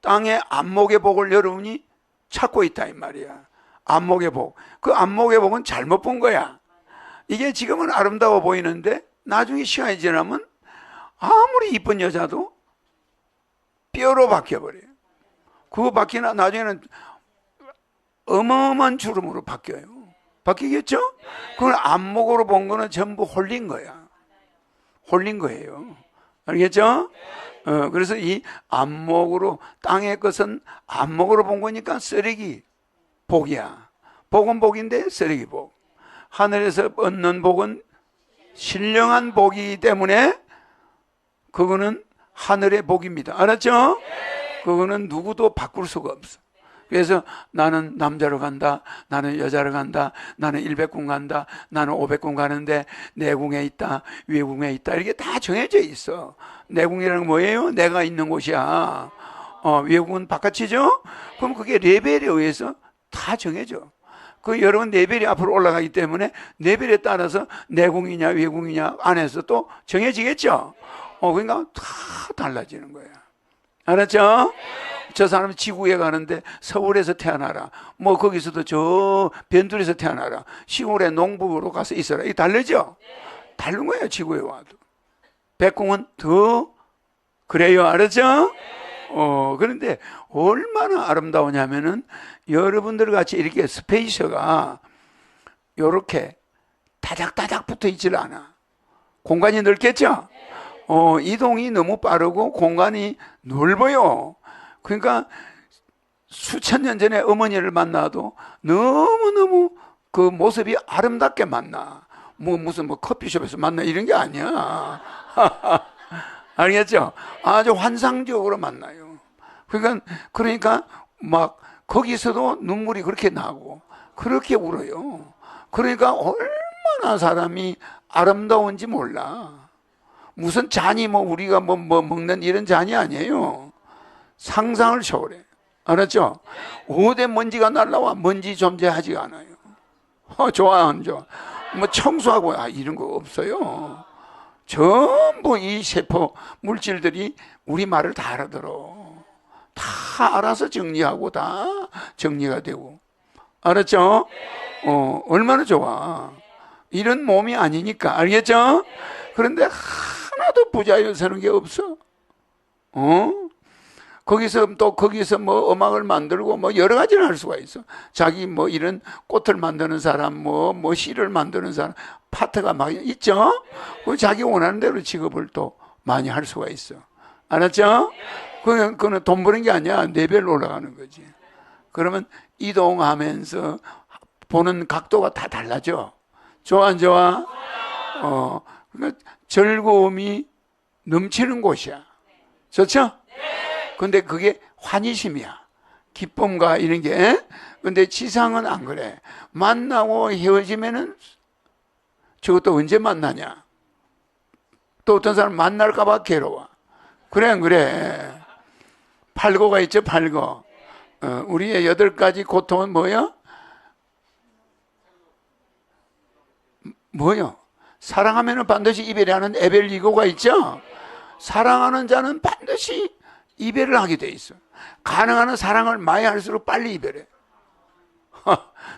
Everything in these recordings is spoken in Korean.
땅의 안목의 복을 여러분이 찾고 있다 이 말이야. 안목의 복. 그 안목의 복은 잘못 본 거야. 이게 지금은 아름다워 보이는데 나중에 시간이 지나면 아무리 이쁜 여자도 뼈로 바뀌어버려요. 그거 바뀌나 나중에는 어마어마한 주름으로 바뀌어요. 바뀌겠죠? 그걸 안목으로 본 거는 전부 홀린 거야. 홀린 거예요. 알겠죠? 어, 그래서 이 안목으로 땅의 것은 안목으로 본 거니까 쓰레기 복이야. 복은 복인데 쓰레기 복. 하늘에서 얻는 복은 신령한 복이기 때문에 그거는 하늘의 복입니다. 알았죠? 그거는 누구도 바꿀 수가 없어. 그래서 나는 남자로 간다. 나는 여자로 간다. 나는 100궁 간다. 나는 500궁 가는데 내궁에 있다. 외궁에 있다. 이렇게 다 정해져 있어. 내궁이라는 건 뭐예요? 내가 있는 곳이야. 어, 외국은 바깥이죠? 그럼 그게 레벨에 의해서 다 정해져. 그 여러분 레벨이 앞으로 올라가기 때문에 레벨에 따라서 내궁이냐 외궁이냐 안에서 또 정해지겠죠? 어, 그러니까 다 달라지는 거야. 알았죠? 저 사람 지구에 가는데 서울에서 태어나라. 뭐 거기서도 저 변두리에서 태어나라. 시골에 농부로 가서 있어라. 이 다르죠? 다른 거예요, 지구에 와도. 백궁은 더 그래요. 알았죠? 어, 그런데 얼마나 아름다우냐면은 여러분들 같이 이렇게 스페이스가 요렇게 다닥다닥 붙어 있질 않아. 공간이 넓겠죠? 어, 이동이 너무 빠르고 공간이 넓어요. 그러니까 수천 년 전에 어머니를 만나도 너무너무 그 모습이 아름답게 만나. 뭐 무슨 뭐 커피숍에서 만나 이런 게 아니야. 알겠죠? 아주 환상적으로 만나요. 그러니까 그러니까 막 거기서도 눈물이 그렇게 나고 그렇게 울어요. 그러니까 얼마나 사람이 아름다운지 몰라. 무슨 잔이 뭐 우리가 뭐, 뭐 먹는 이런 잔이 아니에요. 상상을 초월해. 알았죠? 오대 먼지가 날라와 먼지 존재하지가 않아요. 어, 좋아, 안 좋아? 뭐 청소하고, 아, 이런 거 없어요. 전부 이 세포 물질들이 우리 말을 다 알아들어. 다 알아서 정리하고 다 정리가 되고. 알았죠? 어, 얼마나 좋아. 이런 몸이 아니니까. 알겠죠? 그런데 하나도 부자연스러운 게 없어. 어? 거기서 또 거기서 뭐 음악을 만들고 뭐 여러 가지를 할 수가 있어. 자기 뭐 이런 꽃을 만드는 사람, 뭐, 뭐 시를 만드는 사람, 파트가 막 있죠? 그 자기 원하는 대로 직업을 또 많이 할 수가 있어. 알았죠? 그건, 그건 돈 버는 게 아니야. 레벨로 올라가는 거지. 그러면 이동하면서 보는 각도가 다 달라져. 좋아, 안 좋아? 어, 그러니까 즐거움이 넘치는 곳이야. 좋죠? 근데 그게 환희심이야. 기쁨과 이런 게. 근데 지상은 안 그래. 만나고 헤어지면은 저것도 언제 만나냐? 또 어떤 사람 만날까봐 괴로워. 그래, 안 그래? 팔고가 있죠, 팔고. 어, 우리의 여덟 가지 고통은 뭐요? 뭐요? 사랑하면 반드시 이별하는 에벨리고가 있죠? 사랑하는 자는 반드시 이별을 하게 돼 있어. 가능한 사랑을 많이 할수록 빨리 이별해.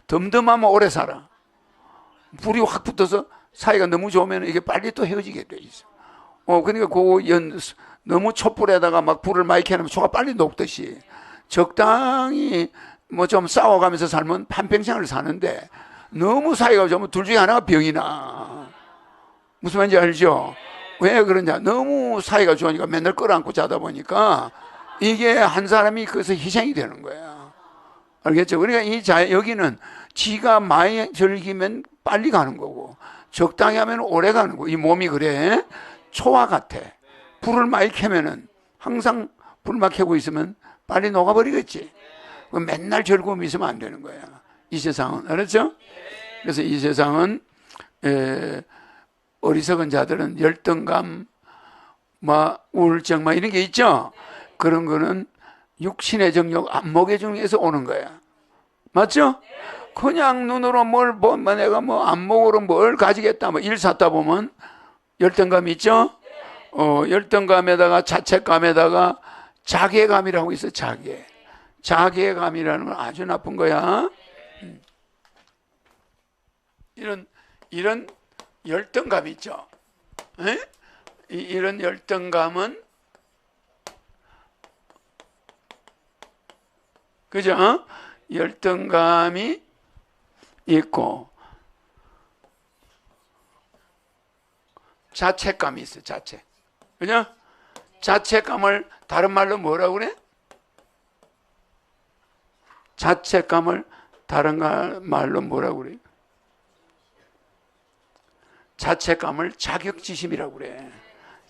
덤덤하면 오래 살아. 불이 확 붙어서 사이가 너무 좋으면 이게 빨리 또 헤어지게 돼 있어. 어, 그러니까 그 연, 너무 촛불에다가 막 불을 많이 켜놓으면 초가 빨리 녹듯이 적당히 뭐 좀 싸워가면서 살면 한평생을 사는데 너무 사이가 좋으면 둘 중에 하나가 병이 나. 무슨 말인지 알죠? 왜 그러냐? 너무 사이가 좋으니까 맨날 끌어안고 자다 보니까 이게 한 사람이 그래서 희생이 되는 거야. 알겠죠? 그러니까 이 자, 여기는 지가 많이 즐기면 빨리 가는 거고 적당히 하면 오래 가는 거고 이 몸이 그래. 초와 같아. 불을 많이 켜면은 항상 불만 켜고 있으면 빨리 녹아버리겠지. 맨날 즐거움이 있으면 안 되는 거야. 이 세상은. 알았죠? 그래서 이 세상은 에, 어리석은 자들은 열등감, 뭐 우울증, 뭐 이런 게 있죠. 그런 거는 육신의 정욕, 안목의 정욕에서 오는 거야. 맞죠? 그냥 눈으로 뭘, 뭐, 뭐 내가 뭐 안목으로 뭘 가지겠다, 뭐 일 샀다 보면 열등감 있죠? 어, 열등감에다가 자책감에다가 자괴감이라고 있어, 자괴. 자괴감이라는 건 아주 나쁜 거야. 음. 이런, 이런 열등감 있죠. 에? 이, 이런 열등감은 그죠? 어? 열등감이 있고 자책감이 있어 자책 그죠? 자책감을 다른 말로 뭐라고 그래? 자책감을 다른 말로 뭐라고 그래? 자책감을 자격지심이라고 그래.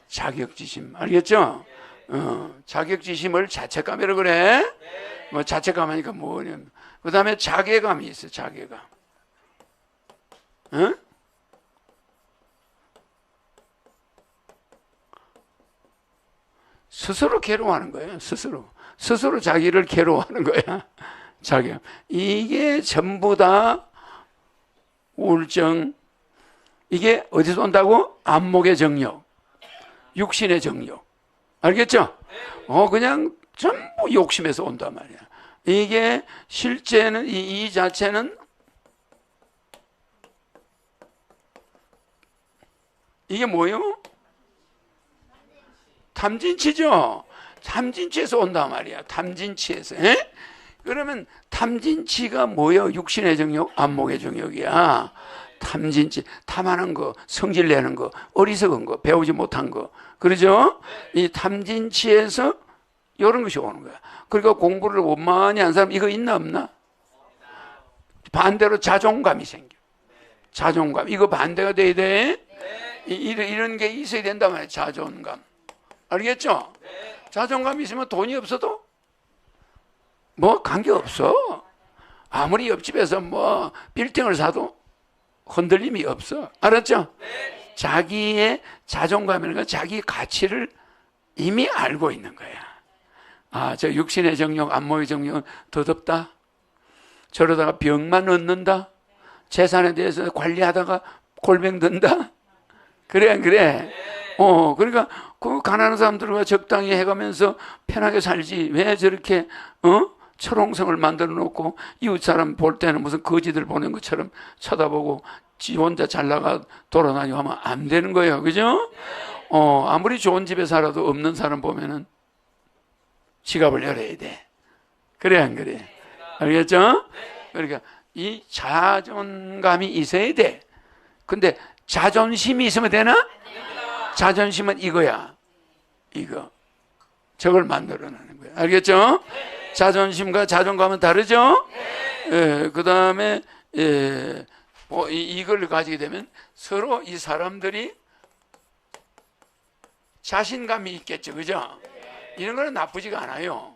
자격지심. 알겠죠? 어, 자격지심을 자책감이라고 그래. 뭐 자책감 하니까 뭐냐면. 그 다음에 자괴감이 있어, 자괴감. 어? 스스로 괴로워하는 거예요, 스스로. 스스로 자기를 괴로워하는 거야. 자기. 이게 전부 다 우울증, 이게 어디서 온다고? 안목의 정력, 육신의 정력. 알겠죠? 어, 그냥 전부 욕심에서 온단 말이야. 이게 실제는, 이, 이 자체는 이게 뭐요? 탐진치죠? 탐진치에서 온단 말이야. 탐진치에서. 에? 그러면 탐진치가 뭐요? 육신의 정력, 안목의 정력이야. 탐진치, 탐하는 거, 성질 내는 거, 어리석은 거, 배우지 못한 거. 그러죠? 이 탐진치에서 이런 것이 오는 거야. 그러니까 공부를 원만히 한 사람 이거 있나 없나? 반대로 자존감이 생겨. 자존감. 이거 반대가 돼야 돼. 이런, 이런 게 있어야 된단 말이야. 자존감. 알겠죠? 자존감이 있으면 돈이 없어도 뭐 관계 없어. 아무리 옆집에서 뭐 빌딩을 사도 흔들림이 없어. 알았죠? 자기의 자존감이라는 건 자기 가치를 이미 알고 있는 거야. 아, 저 육신의 정력, 안목의 정력은 더덥다. 저러다가 병만 얻는다. 재산에 대해서 관리하다가 골병 든다. 그래, 안 그래? 어, 그러니까 그 가난한 사람들과 적당히 해가면서 편하게 살지. 왜 저렇게, 어? 철옹성을 만들어 놓고 이웃 사람 볼 때는 무슨 거지들 보는 것처럼 쳐다보고 지 혼자 잘 나가 돌아다니고 하면 안 되는 거예요. 그죠? 어, 아무리 좋은 집에 살아도 없는 사람 보면은 지갑을 열어야 돼. 그래, 안 그래? 알겠죠? 그러니까 이 자존감이 있어야 돼. 근데 자존심이 있으면 되나? 자존심은 이거야. 이거. 저걸 만들어 내는 거야. 알겠죠? 자존심과 자존감은 다르죠? 예, 그 다음에, 예, 뭐, 이, 이걸 가지게 되면 서로 이 사람들이 자신감이 있겠죠. 그죠? 이런 거는 나쁘지가 않아요.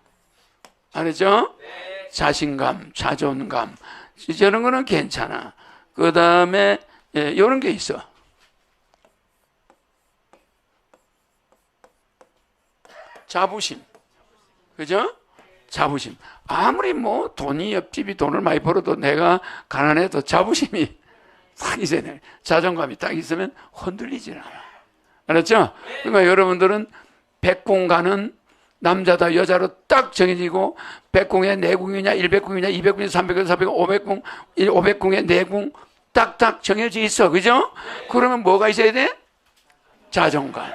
알았죠? 자신감, 자존감. 저런 거는 괜찮아. 그 다음에, 예, 이런 게 있어. 자부심. 그죠? 자부심. 아무리 뭐 돈이 옆집이 돈을 많이 벌어도 내가 가난해도 자부심이 딱 있어야 자존감이 딱 있으면 흔들리질 않아. 알았죠? 그러니까 여러분들은 백공 가는 남자다 여자로 딱 정해지고 백공의 내궁이냐 일백궁이냐 이백궁이냐 삼백궁 사백궁 오백궁 오백궁의 내궁 딱딱 정해져 있어. 그죠? 그러면 뭐가 있어야 돼? 자존감.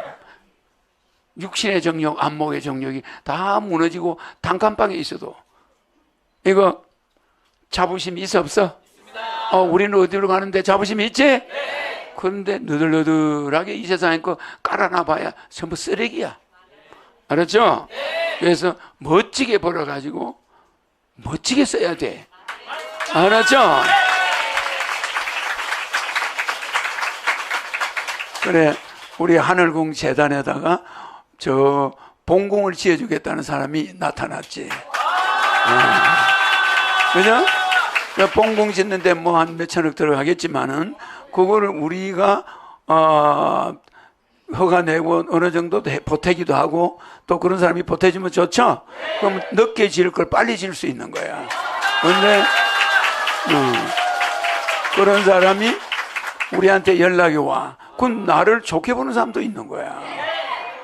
육신의 정력, 안목의 정력이 다 무너지고 단칸방에 있어도 이거 자부심이 있어 없어? 어, 우리는 어디로 가는데 자부심이 있지? 그런데 너들너들하게 이 세상에 거 깔아놔봐야 전부 쓰레기야. 알았죠? 그래서 멋지게 벌어가지고 멋지게 써야 돼. 알았죠? 그래, 우리 하늘궁 재단에다가 저 봉공을 지어주겠다는 사람이 나타났지. 어. 그죠? 봉공 짓는데 뭐 한 몇천억 들어가겠지만은 그거를 우리가 어, 허가 내고 어느 정도 보태기도 하고 또 그런 사람이 보태주면 좋죠? 그럼 늦게 지을 걸 빨리 지을 수 있는 거야. 근데 어, 그런 사람이 우리한테 연락이 와. 그건 나를 좋게 보는 사람도 있는 거야.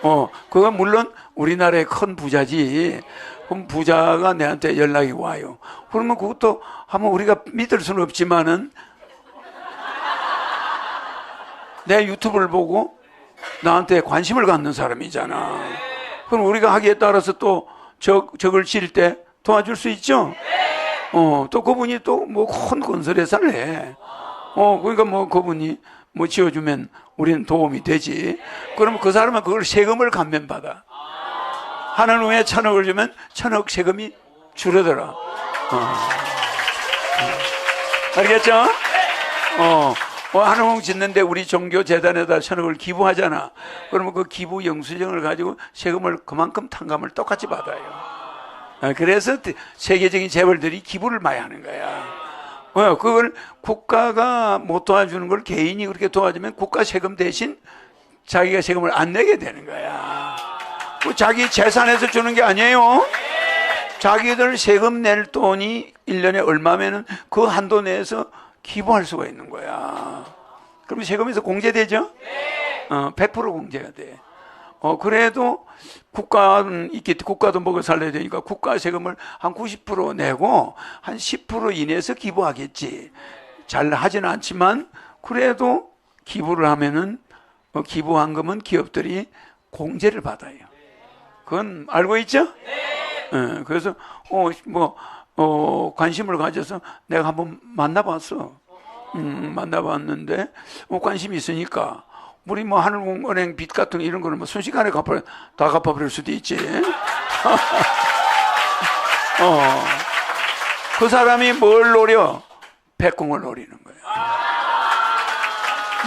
어, 그건 물론 우리나라의 큰 부자지. 그럼 부자가 내한테 연락이 와요. 그러면 그것도 한번 우리가 믿을 수는 없지만은 내 유튜브를 보고 나한테 관심을 갖는 사람이잖아. 그럼 우리가 하기에 따라서 또 적, 적을 칠 때 도와줄 수 있죠? 어, 또 그분이 또 뭐 큰 건설 회사를 해. 어, 그러니까 뭐 그분이 뭐 지어주면 우리는 도움이 되지. 그러면 그 사람은 그걸 세금을 감면받아. 후에 천억을 주면 천억 세금이 줄어들어. 어. 알겠죠? 어. 뭐 한우홍 짓는데 우리 종교 재단에다 천억을 기부하잖아. 그러면 그 기부 영수증을 가지고 세금을 그만큼 탕감을 똑같이 받아요. 아, 그래서 세계적인 재벌들이 기부를 많이 하는 거야. 어, 그걸 국가가 못 도와주는 걸 개인이 그렇게 도와주면 국가 세금 대신 자기가 세금을 안 내게 되는 거야. 그 자기 재산에서 주는 게 아니에요. 자기들 세금 낼 돈이 1년에 얼마면은 그 한도 내에서 기부할 수가 있는 거야. 그럼 세금에서 공제되죠? 어, 100% 공제가 돼. 어, 그래도 국가는 있기, 국가도 먹어 살려야 되니까 국가 세금을 한 90% 내고 한 10% 이내에서 기부하겠지. 잘 하지는 않지만 그래도 기부를 하면은 어, 기부한 거면 기업들이 공제를 받아요. 그건 알고 있죠? 예, 그래서 어, 뭐 어, 관심을 가져서 내가 한번 만나봤어. 음, 만나봤는데 뭐 관심이 있으니까 우리 뭐 하늘은행 빚 같은 거 이런 거는 뭐 순식간에 갚아 다 갚아버릴 수도 있지. 어, 그 사람이 뭘 노려? 백공을 노리는 거야.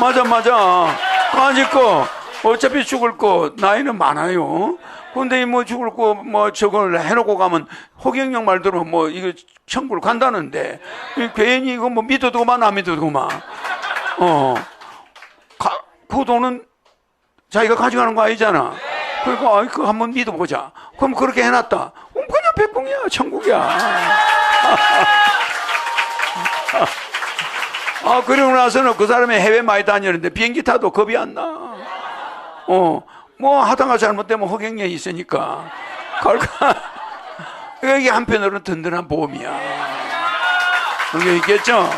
맞아, 맞아. 아직 거 어차피 죽을 거 나이는 많아요. 근데 뭐 죽을 거 뭐 저걸 해놓고 가면 호경영 말대로 뭐 이거 천국을 간다는데 괜히 이거 뭐 믿어도 그만 안 믿어도 그만. 어. 가, 그 돈은 자기가 가져가는 거 아니잖아. 그러니까 아이 그 한번 믿어보자. 그럼 그렇게 해놨다. 그럼 그냥 백공이야 천국이야. 아 그러고 나서는 그 사람이 해외 많이 다녔는데 비행기 타도 겁이 안 나. 어. 뭐 하다가 잘못되면 허경영이 있으니까 걸까 이게 한편으로는 든든한 보험이야 그게 있겠죠